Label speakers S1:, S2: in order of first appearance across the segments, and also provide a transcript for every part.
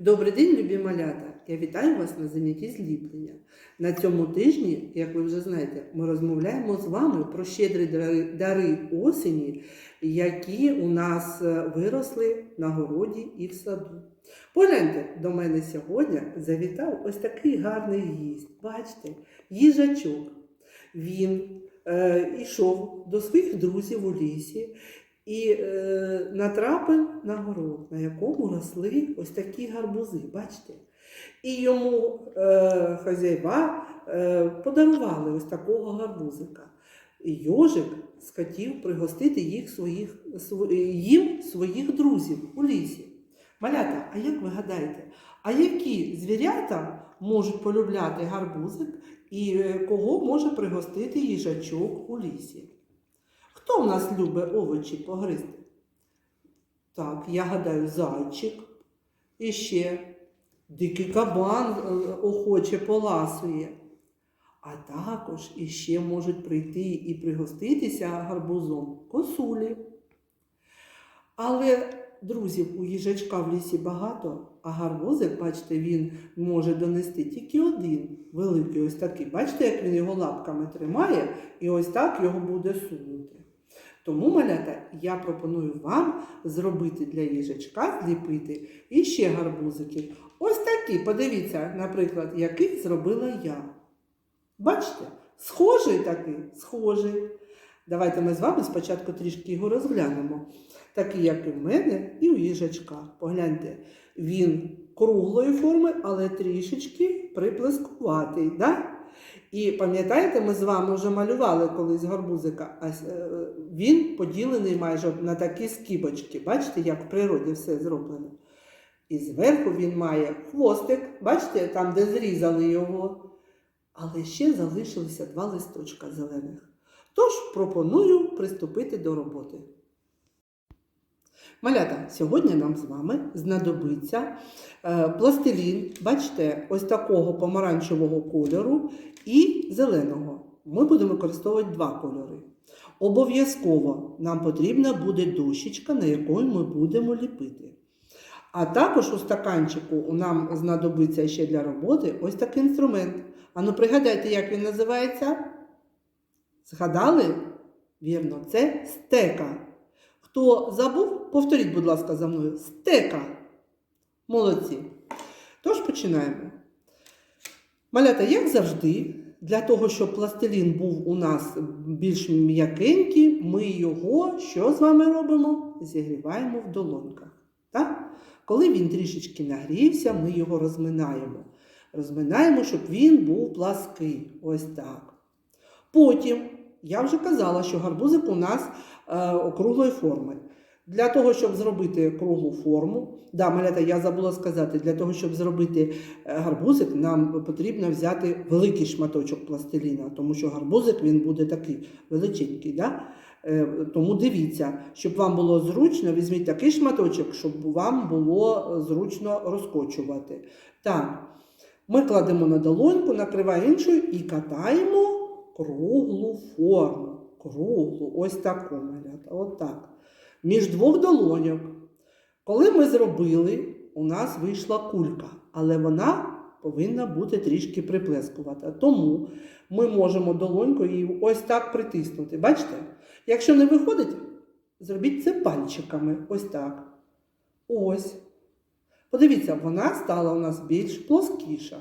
S1: Добрий день, любі малята! Я вітаю вас на занятті зліплення. На цьому тижні, як ви вже знаєте, ми розмовляємо з вами про щедрі дари, осені, які у нас е, виросли на городі і в саду. Погляньте, до мене сьогодні завітав ось такий гарний гість. Бачите, їжачок. Він е, йшов до своїх друзів у лісі і е, натрапив на город, на якому росли ось такі гарбузи. Бачите? І йому е, хазяїва е, подарували ось такого гарбузика. І Йожик схотів пригостити їх своїх, св- їм своїх друзів у лісі. Малята, а як ви гадаєте, а які звірята можуть полюбляти гарбузик і е, кого може пригостити їжачок у лісі? Хто в нас любить овочі погризти? Так, я гадаю, зайчик. І ще дикий кабан е, охоче поласує. А також іще можуть прийти і пригоститися гарбузом косулі. Але друзів у їжачка в лісі багато, а гарбузик, бачите, він може донести тільки один великий, ось такий. Бачите, як він його лапками тримає, і ось так його буде сунути. Тому, малята, я пропоную вам зробити для їжачка, зліпити іще гарбузиків. Ось такі, подивіться, наприклад, який зробила я. Бачите? Схожий такий, схожий. Давайте ми з вами спочатку трішки його розглянемо. Такий, як і в мене, і у їжачка. Погляньте, він круглої форми, але трішечки приплескуватий. Да? І пам'ятаєте, ми з вами вже малювали колись гарбузика, а е, він поділений майже на такі скибочки. Бачите, як в природі все зроблено. І зверху він має хвостик, бачите, там, де зрізали його. Але ще залишилися два листочка зелених. Тож пропоную приступити до роботи. Малята, сьогодні нам з вами знадобиться е, пластилін, бачите, ось такого помаранчевого кольору і зеленого. Ми будемо використовувати два кольори. Обов'язково нам потрібна буде дощечка, на якої ми будемо ліпити. А також у стаканчику нам знадобиться ще для роботи ось такий інструмент. Ану, пригадайте, як він називається? Згадали? Вірно, це стека. Хто забув, повторіть, будь ласка, за мною. Стека. Молодці. Тож починаємо. Малята, як завжди, для того, щоб пластилін був у нас більш м'якенький, ми його що з вами робимо? Зігріваємо в долоньках. Так? Коли він трішечки нагрівся, ми його розминаємо. Розминаємо, щоб він був плаский. Ось так. Потім, я вже казала, що гарбузик у нас е, округлої форми. Для того, щоб зробити круглу форму, да, малята, я забула сказати, для того, щоб зробити е, гарбузик, нам потрібно взяти великий шматочок пластиліна, тому що гарбузик він буде такий величенький. Да? Е, Тому дивіться, щоб вам було зручно, візьміть такий шматочок, щоб вам було е, зручно розкочувати. Так, ми кладемо на долоньку, накриваємо іншою і катаємо круглу форму. Круглу, ось таку малята. Отак. Між двох долоньок. Коли ми зробили, у нас вийшла кулька, але вона повинна бути трішки приплескувата. Тому ми можемо долонькою її ось так притиснути. Бачите? Якщо не виходить, зробіть це пальчиками. Ось так. Ось. Подивіться, вона стала у нас більш плоскіша.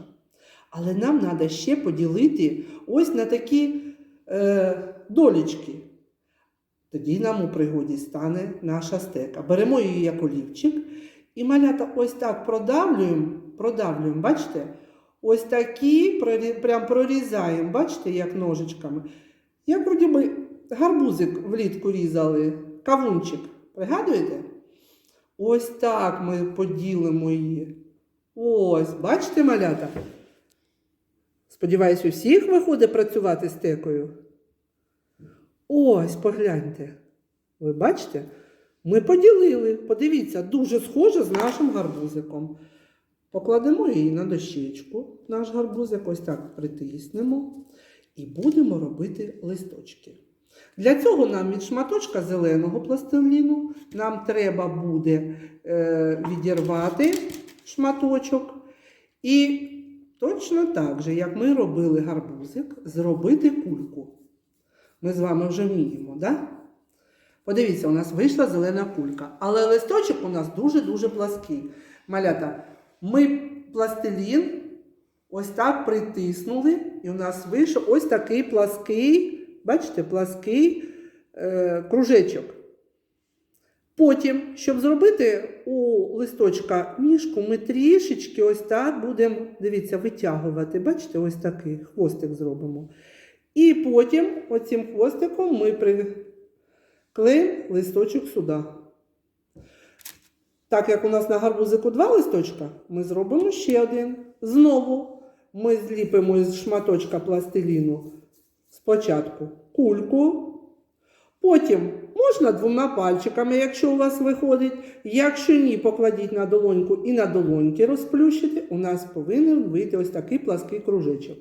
S1: Але нам треба ще поділити ось на такі е, долічки. Тоді нам у пригоді стане наша стека. Беремо її як олівчик і малята ось так продавлюємо, продавлюємо, бачите? Ось такі прям прорізаємо, бачите, як ножичками. Як вроді би гарбузик влітку різали, кавунчик. Пригадуєте? Ось так ми поділимо її. Ось, бачите, малята? Сподіваюсь, у всіх виходить працювати стекою. Ось, погляньте. Ви бачите? Ми поділили. Подивіться, дуже схоже з нашим гарбузиком. Покладемо її на дощечку, наш гарбузик, ось так притиснемо і будемо робити листочки. Для цього нам від шматочка зеленого пластиліну нам треба буде е, відірвати шматочок. І точно так же, як ми робили гарбузик, зробити кульку. Ми з вами вже вміємо, так? Да? Подивіться, у нас вийшла зелена кулька. Але листочок у нас дуже-дуже плаский. Малята, ми пластилін ось так притиснули, і у нас вийшов ось такий плаский, бачите, плаский е, кружечок. Потім, щоб зробити у листочка ніжку, ми трішечки ось так будемо, дивіться, витягувати. Бачите, ось такий хвостик зробимо. І потім оцим хвостиком ми приклеїмо листочок сюди. Так як у нас на гарбузику два листочка, ми зробимо ще один. Знову ми зліпимо із шматочка пластиліну спочатку кульку. Потім можна двома пальчиками, якщо у вас виходить. Якщо ні, покладіть на долоньку і на долоньки розплющите. У нас повинен вийти ось такий плаский кружечок.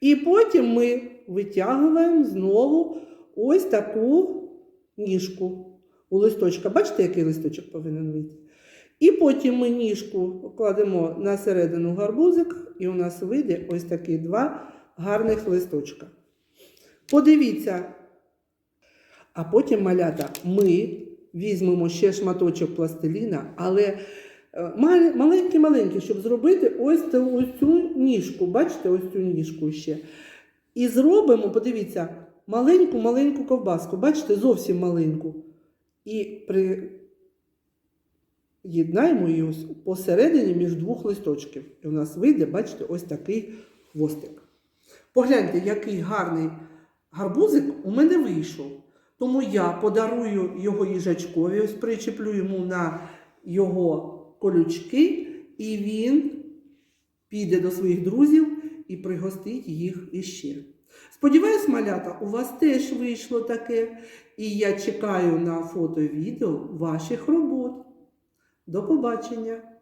S1: І потім ми витягуємо знову ось таку ніжку у листочка. Бачите, який листочок повинен вийти? І потім ми ніжку кладемо на середину гарбузик, і у нас вийде ось такі два гарних листочка. Подивіться. А потім, малята, ми візьмемо ще шматочок пластиліна, але маленький-маленький, щоб зробити ось цю, ось цю ніжку. Бачите, ось цю ніжку ще. І зробимо, подивіться, маленьку-маленьку ковбаску. Бачите, зовсім маленьку. І приєднаємо її ось посередині між двох листочків. І у нас вийде, бачите, ось такий хвостик. Погляньте, який гарний гарбузик у мене вийшов. Тому я подарую його їжачкові, ось причеплю йому на його колючки, і він піде до своїх друзів і пригостить їх іще. Сподіваюсь, малята, у вас теж вийшло таке. І я чекаю на фото і відео ваших робот. До побачення!